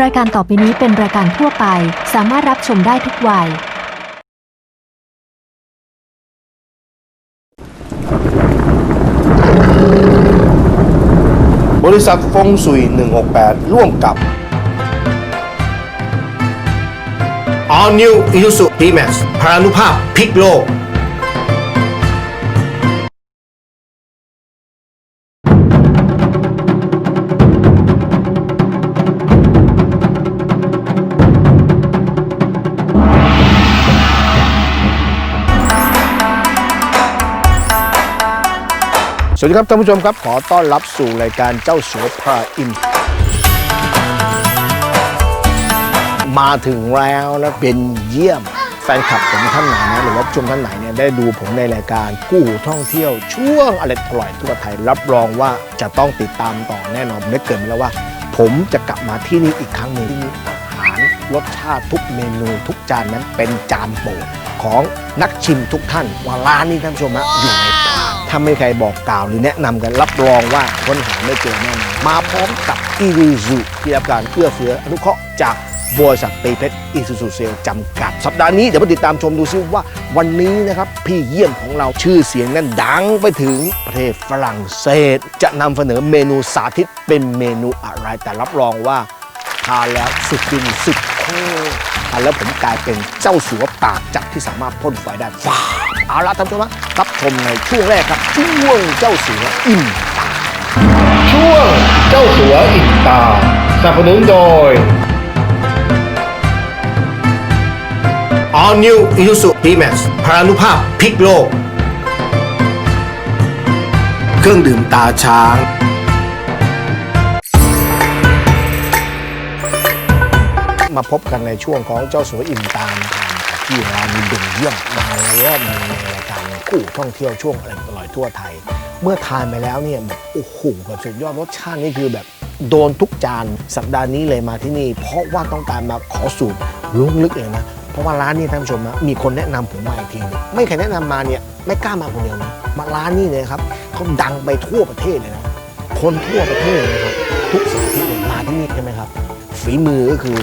รายการต่อไปนี้เป็นรายการทั่วไป สามารถรับชมได้ทุกวัย บริษัทฟงสุย 168 ร่วมกับ All New Isuzu D-Max พรานุภาพพลิกโลก วัสดีครับท่านผู้ชมครับ ขอต้อนรับสู่รายการเจ้าสัวพาอิน มาถึงแล้วนะเป็นเยี่ยมแฟนคลับผมท่านไหนนะหรือว่าชมท่านไหนเนี่ยได้ดูผมในรายการกู้ท่องเที่ยว ช่วงอร่อยอร่อยทั่วไทยรับรองว่าจะต้องติดตามต่อแน่นอนผมได้เกินแล้วว่า ผมจะกลับมาที่นี่อีกครั้งหนึ่งที่นี่อาหารรสชาติทุกเมนูทุกจานนั้นเป็นจานโปรดของนักชิมทุกท่านว่าร้านนี้ท่านผู้ชมฮะอยู่ใน ถ้าไม่มีใครบอกกล่าวหรือแนะนำกันรับรองว่าค้นหาไม่เจอแน่นอนมาพร้อมกับอีรูซูที่รับการเอื้อเฟื้ออนุเคราะห์จากบริษัทตีเพชรอีซูซูเซลจำกัด สัปดาห์นี้เดี๋ยวมาติดตามชมดูซิว่าวันนี้นะครับ พี่เยี่ยมของเราชื่อเสียงนั้นดังไปถึงประเทศฝรั่งเศส จะนำเสนอเมนูสาธิตเป็นเมนูอะไรแต่รับรองว่า ทานแล้วสุดฟินสุดโคตรทานแล้วผมกลายเป็นเจ้าสัวปากจัดที่สามารถพ่นไฟได้ฟ้าเอาละท่านผู้ชมครับรับชมในช่วงแรกครับช่วงเจ้าสัวอิ่มตาช่วงเจ้าสัวอิ่มตาสนับสนุนโดย All New Isuzu D-Max พรานุภาพพลิกโลก เครื่องดื่มตาช้าง มาพบกันในช่วงของเจ้าสัวอิ่มตามทางที่ร้านมีเด่นเยี่ยมมาแล้วรอบหนึงในรายการคู่ท่องเที่ยวช่วงอร่อยอร่อยทั่วไทย เมื่อทานไปแล้วเนี่ยแบบโอ้โหแบบสุดยอดรสชาตินี่คือแบบโดนทุกจานสัปดาห์นี้เลยมาที่นี่ เพราะว่าต้องการมาขอสูตรลุงลึกเลยนะเพราะว่าร้านนี้ท่านผู้ชมนะมีคนแนะนำผมมาอีกทีนึงไม่ใครแนะนำมาเนี่ยไม่กล้ามาคนเดียวนะมาร้านนี้เลยครับเขาดังไปทั่วประเทศเลยนะคนทั่วประเทศเลยครับทุกสารทิศมาที่นี่ใช่ไหมครับฝีมือก็คือ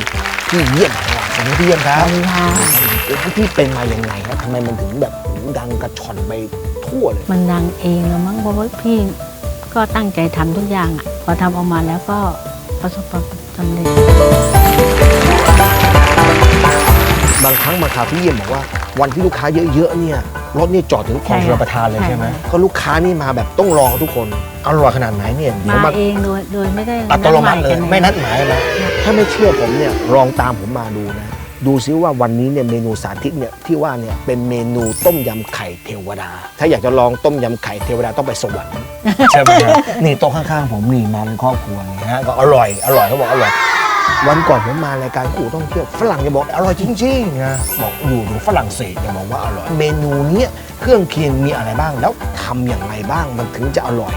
พี่เยี่ยมของเราสวัสดีพี่เยี่ยมครับสวัสดีค่ะร้านที่เป็นมายังไงครับทำไมมันถึงแบบดังกระชอนไปทั่วเลย มันดังเองแล้วมั้งเพราะว่าพี่ก็ตั้งใจทำทุกอย่างอะพอทำออกมาแล้วก็ประสบความสำเร็จบางครั้งบางคราวพี่เยี่ยมบอกว่า วันที่ลูกค้าเยอะๆเนี่ยรถนี่จอดถึงคลองใช่ชลประทานเลยใช่ใช่ไหมค่ะก็ลูกค้านี่มาแบบต้องรอทุกคนอร่อยขนาดไหนเนี่ยเดี๋ยวมามาเองโดยโดยไม่ได้อัตโนมัติเลยดหากัไม่นัดหมายนะ ถ้าไม่เชื่อผมเนี่ยลองตามผมมาดูนะ ดูซิว่าวันนี้เนี่ยเมนูสาธิตเนี่ยที่ว่าเนี่ยเป็นเมนูต้มยำไข่เทวดา ถ้าอยากจะลองต้มยำไข่เทวดาต้องไปสวรรค์ใช่ไหมครับนี่โต๊ะข้างๆ ผมนี่มาเป็นครอบครัวนี่ฮะก็อร่อย อร่อยเขาบอกอร่อย วันก่อนผมมารายการกูต้องเที่ยวฝรั่งจะบอกอร่อยจริงๆนะบอกอยู่ถึงฝรั่งเศสจะบอกว่าอร่อย เมนูเนี้ยเครื่องเคียงมีอะไรบ้างแล้วทำอย่างไรบ้างมันถึงจะอร่อย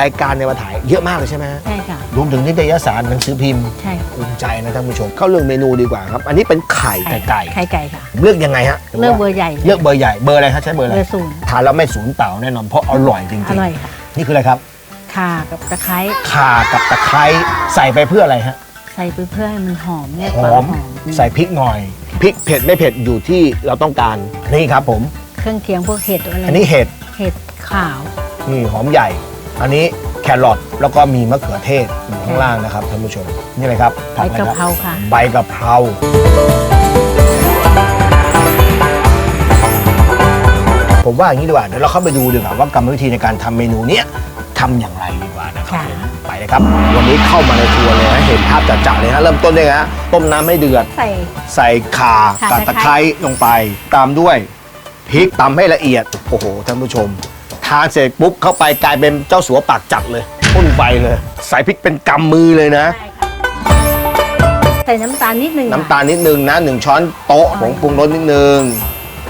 รายการในมาถ่ายเยอะมากเลยใช่ไหมฮะใช่ค่ะ รวมถึงนิตยสารหนังสือพิมพ์ใช่ภูมิใจนะท่านผู้ชม เข้าเรื่องเมนูดีกว่าครับ อันนี้เป็นไข่ไก่ไก่ไข่ไก่ค่ะ เลือกยังไงฮะเลือกเบอร์ใหญ่เลือกเบอร์ใหญ่เบอร์อะไรครับใช้เบอร์อะไรเบอร์ศูนย์ทานแล้วไม่สูญเปล่าแน่นอนเพราะอร่อยจริงอร่อยค่ะๆนี่คืออะไรครับข่ากับตะไคร้ข่ากับตะไคร้ใส่ไปเพื่ออะไรฮะใส่ไปเพื่อให้มันหอมเนี่ยหควาอมมหอมใส่พริกหน่อยพริกเผ็ดไม่เผ็ดอยู่ที่เราต้องการนี่ครับผม เครื่องเคียงพวกเห็ดอะไรอันนี้เห็ดเห็ดขาวนี่หอมใหญ่ อันนี้แครอทแล้วก็มีมะเขือเทศอยู่ข้างล่างนะครับท่านผู้ชมนี่เลยครับใบกะเพราค่ะ ใบกะเพราผมว่าอย่างนี้ดีกว่าเดี๋ยวเราเข้าไปดูดีกว่าว่ากรรมวิธีในการทำเมนูเนี้ยทำอย่างไรดีกว่านะครับค่ะผมไปเลยครับ วันนี้เข้ามาในครัวเลยนะเห็นภาพจัดๆเลยนะเริ่มต้นด้วยนะต้มน้ำให้เดือด ใส่ ใส่ข่าข่ากับตะตะไคไคร้ร้ลงไป ตามด้วยพริกตำให้ละเอียด โอ้โหท่านผู้ชม ทานเสร็จปุ๊บเข้าไปกลายเป็นเจ้าสัวปากจัดเลยพ่นไฟเลย ใส่พริกเป็นกำมือเลยนะใช่ค่ะใส่น้ำตาลนิดนึงน้ำตาลนิดนึงนะหนึ่งช้อนโต๊ะผงปรุงรสนิดนึง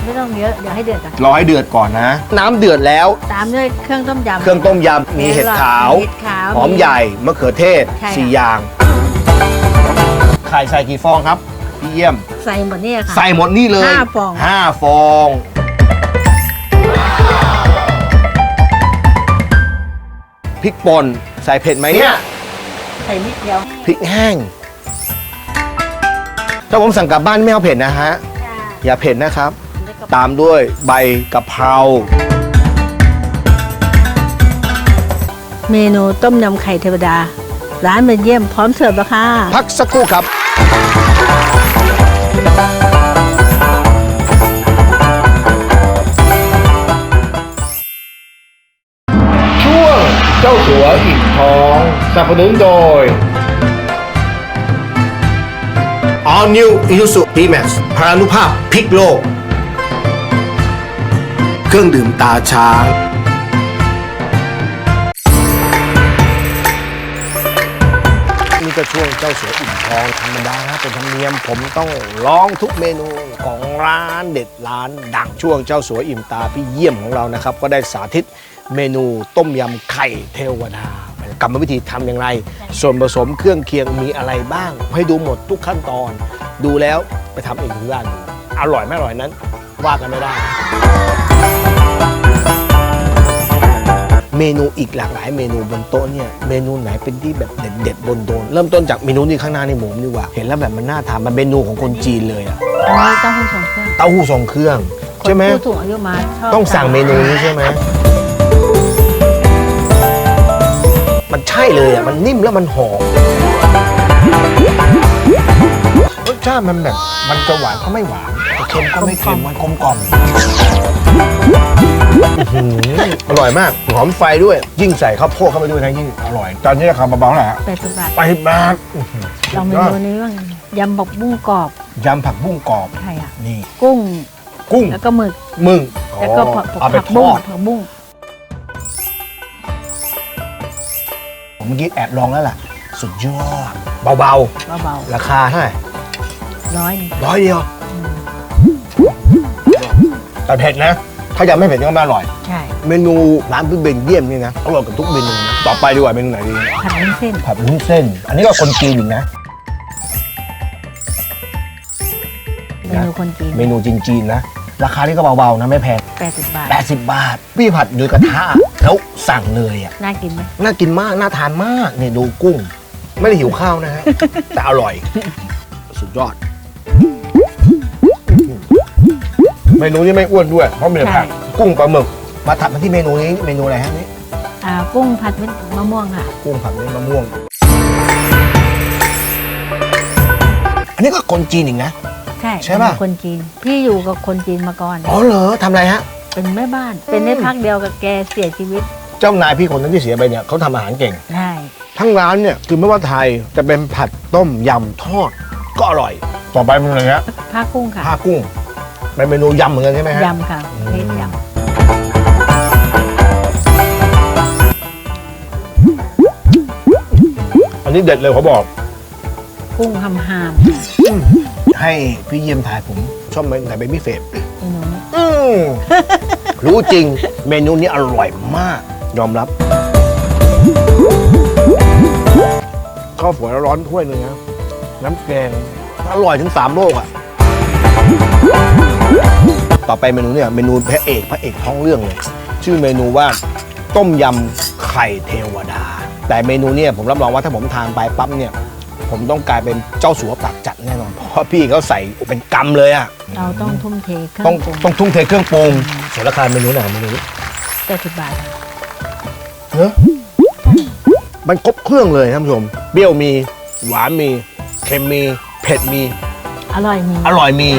ไม่ต้องเยอะ เดี๋ยวให้เดือดก่อนรอให้เดือดก่อนนะ น้ำเดือดแล้ว ตามด้วยเครื่องต้มยำเครื่องต้มยำมีเห็ดขาว เห็ดขาว หอมใหญ่มะเขือเทศใช่ สี่อย่าง ไข่ใส่กี่ฟองครับ พี่เยี่ยม ใส่หมดเนี่ยค่ะ ใส่หมดนี่เลยห้าฟอง ห้าฟอง พริกป่นใส่เผ็ดไหมเนี่ยใส่นิดเดียวพริกแห้ง ถ้าผมสั่งกลับบ้านไม่เอาเผ็ดนะฮะ อย่าเผ็ดนะครับ ตามด้วยใบกะเพราเมนูต้มยำไข่เทวดา ร้านเบนเยี่ยมพร้อมเสิร์ฟแล้วค่ะ พักสักครู่ครับ เจ้าสัวอิ่มท้องสนับสนุนโดย All New Isuzu D-Max พลานุภาพพลิกโลก เครื่องดื่มตาช้าง ก็ช่วงเจ้าสัวอิ่มท้องธรรมดาเป็นธรรมเนียมผมต้องลองทุกเมนูของร้านเด็ดร้านดังช่วงเจ้าสัวอิ่มตาพี่เยี่ยมของเรานะครับ ก็ได้สาธิตเมนูต้มยำไข่เทวดากรรมวิธีทำอย่างไร ส่วนผสมเครื่องเคียงมีอะไรบ้าง ให้ดูหมดทุกขั้นตอน ดูแล้วไปทำเองทุกอย่างอร่อยไม่อร่อยนั้น ว่ากันไม่ได้ มนูอีกหลากหลายเมนูบนโต๊ะเนี่ยเมนูไหนเป็นที่แบบเด็ดๆบนโดนๆเริ่มต้นจากเมนูนี้ข้างหน้านี่หมูดีกว่า เห็นแล้วแบบมันน่าทานมันเมนูของคนจีนเลยอะอันนี้เต้าหู้ทรงเครื่องเต้าหู้ทรงเครื่องใช่ไหมคนผู้สูงอายุมาชอบต้องสั่งเมนูนี้ใช่ไหมมันใช่เลยอะมันนิ่มแล้วมันหอมรสชาติมันแบบมันจะหวานก็ไม่หวานจะเค็มก็ไม่เค็มมันกลมกล่อม อื้อหืออร่อยมาก หอมไฟด้วย ยิ่งใส่ข้าวโพดเข้าไปด้วยนะยิ่งอร่อย ตอนนี้ราคาเบาๆเท่าไหร่ฮะแปดสิบบาทไปบาทอื้อหือลองเมนูนี้บ้างยำบักบุ้งกรอบยำผักบุ้งกรอบ ใช่อะ นี่ กุ้ง กุ้ง แล้วก็หมึกมึงแล้วก็ผักเอาไปผักทบุ้งอดผักบุ้งผมเมื่อกี้แอบลองแล้วล่ะ สุดยอด เบาเบาๆ ราคาเท่าไหร่ๆร้อยหนึงร้อยเดียวแต่เผ็ดนะ ถ้ายังไม่เผ็ดก็ไม่อร่อย ใช่เมนูร้านพี่เบนเยี่ยมนี่นะอร่อยกับทุกเมนูนะต่อไปดีกว่าเมนูไหนดีผัดวุ้นเส้นผัดวุ้นเส้น อันนี้ก็คนจีนอยู่นะ เมนูคนจีนเมนูจีนๆนะ ราคานี่ก็เบาๆนะไม่แพงแปดสิบบาท80 บาท พี่ผัดโดยกระทะแล้วสั่งเลยอะน่ากินไหมน่ากินมากน่าทานมากเนี่ยดูกุ้ง ไม่ได้หิวข้าวนะฮะแต่อร่อย สุดยอด เมนูนี้ไม่อ้วนด้วยเพราะมีแต่ผักกุ้งปลาหมึกมาถัดมาที่เมนูนี้เมนูอะไรฮะนี่อ่ากุ้งผัดมะม่วงค่ะ กุ้งผัดด้วยมะม่วง อันนี้ก็คนจีนอีกนะ ใช่ใช่ปะเป็นคนจีน พี่อยู่กับคนจีนมาก่อน อ๋อเหรอทำอะไรฮะ เป็นแม่บ้าน เป็นได้พักเดียวกับแกเสียชีวิตเจ้านายพี่คนนั้นที่เสียไปเนี่ยเขาทำอาหารเก่ง ใช่ทั้งร้านเนี่ยคือไม่ว่าไทยจะเป็นผัดต้มยำทอดก็อร่อย ต่อไปเป็นอะไรฮะผ้ากุ้งค่ะผ้ากุ้ง เป็นเมนูยำเหมือนกันใช่ไหมฮะยำค่ะอืมเทศยอันนี้เด็ดเลยเขาบอกำกุ้งหำหามให้พี่เยี่ยมทายผมชอบเมนูไหนเป็นพิเศษเมนูนี้อืม รู้จริง เมนูนี้อร่อยมาก ยอมรับ ข้าวฝอยร้อนถ้วยหนึงนะน้ำแกง อร่อยถึงสามโลกอะ ต่อไปเมนูเนี่ยเมนูพระเอกพระเอกท้องเรื่องเลย ชื่อเมนูว่าต้มยำไข่เทวดา แต่เมนูเนี่ยผมรับรองว่าถ้าผมทานไปปั๊บเนี่ย ผมต้องกลายเป็นเจ้าสัวปากจัดแน่นอนเพราะพี่เขาใส่เป็นกำเลยอะเราต้องทุ่มเทเครื่ต้อองงปรุงต้องทุ่งเทเครื่องปรุงส่วนราคาเมนูไหนเมนูนี้แปดสิบบาทค่ะเนอะมันครบเครื่องเลยท่านผู้ชมเปรี้ยวมีหวานมีเค็มมีเผ็ดมี อร่อยมี อร่อยมี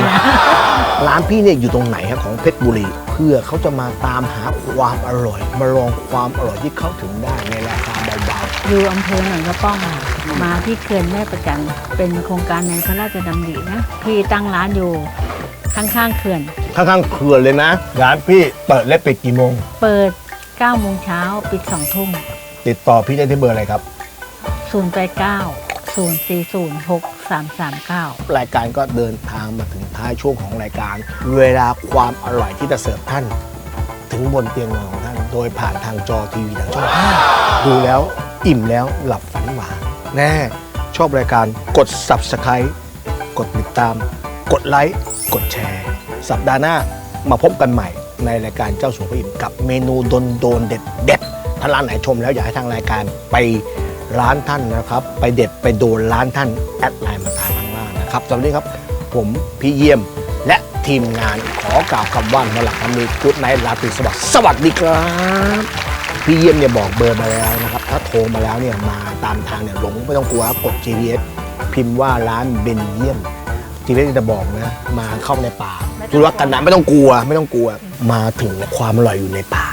ร้านพี่เนี่ยอยู่ตรงไหนฮะของเพชรบุรี เพื่อเขาจะมาตามหาความอร่อย มาลองความอร่อยที่เข้าถึงได้ในราคาเบาอยู่อำเภอหนองกระป้องค่ะมาที่เขื่อนแม่ประจันเป็นโครงการในพระราชดำรินะพี่ตั้งร้านอยู่ข้างๆเขื่อน ๆข้างๆเขื่อนเลยนะ ร้านพี่เปิดและปิดกี่โมง เปิด9โมงเช้าปิด2ทุ่มติดต่อพี่ได้ที่เบอร์อะไรครับ 089 040 339 รายการก็เดินทางมาถึงท้ายช่วงของรายการ เวลาความอร่อยที่จะเสิร์ฟท่าน ถึงบนเตียงนอนของท่าน โดยผ่านทางจอทีวีทางช่อง5ดูแล้วอิ่มแล้วหลับฝันหวานแน่ชอบรายการกด subscribe กดติดตาม กดไลค์ กดแชร์ สัปดาห์หน้ามาพบกันใหม่ในรายการเจ้าสัวพระอิ่มกับเมนูโดนโดนเด็ดเด็ดๆถ้าร้านไหนชมแล้วอยากให้ทางรายการไป ร้านท่านนะครับ ไปเด็ดไปโดนร้านท่านแอดไลน์มาทางข้างล่างนะครับสวัสดีครับผมพี่เยี่ยมและทีมงานขอกล่าวคำว่านหลักมีกุ๊ดไนท์ลาตรีสวัสดิ์สวัสดีครับ พี่เยี่ยมเนี่ยบอกเบอร์มาแล้วนะครับ ถ้าโทรมาแล้วเนี่ยมาตามทางเนี่ยหลงไม่ต้องกลัวกด GPS พิมพ์ว่าร้านเบนเยี่ยม GPS จะบอกนะมาเข้าในป่าธุรกันนะไม่ต้องกลัวไม่ต้องกลัวมาถึงความอร่อยอยู่ในป่า